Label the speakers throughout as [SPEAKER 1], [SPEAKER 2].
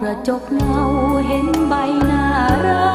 [SPEAKER 1] กระจกเงาเห็นใบหน้าเรา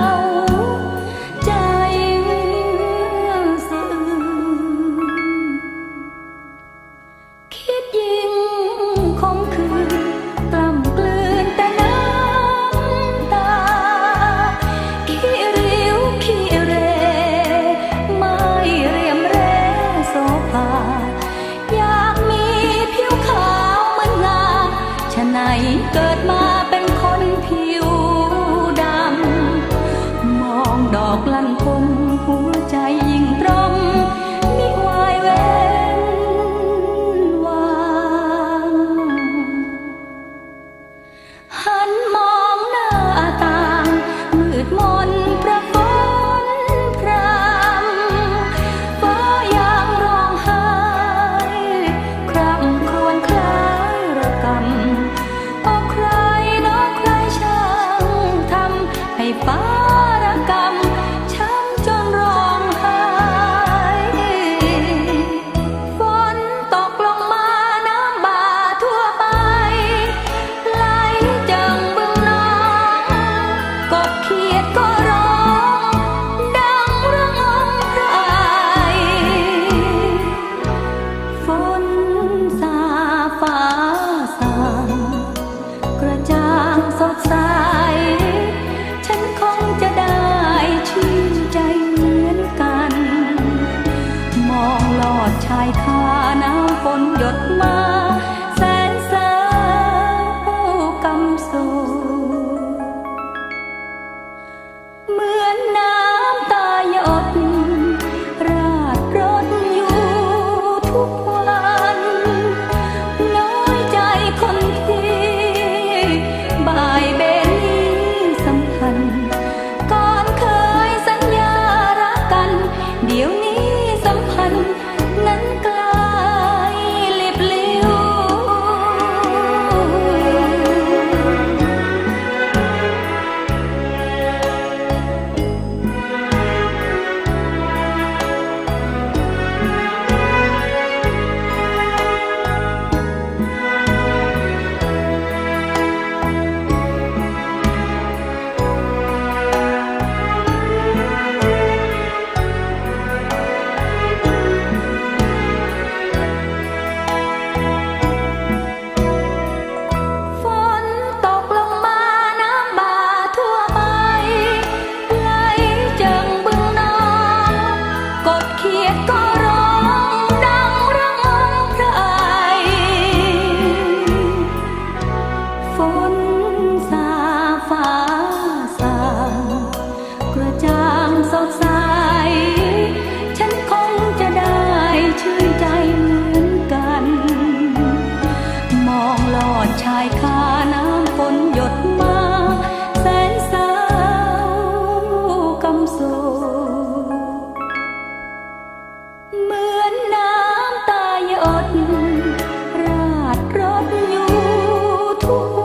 [SPEAKER 1] ลอดชายคาน้ำฝนหยดมา ชายคาน้ำฝนหยดมาแสนเศร้ากำโศเหมือนน้ำตาหยดราดรถอยู่ทุก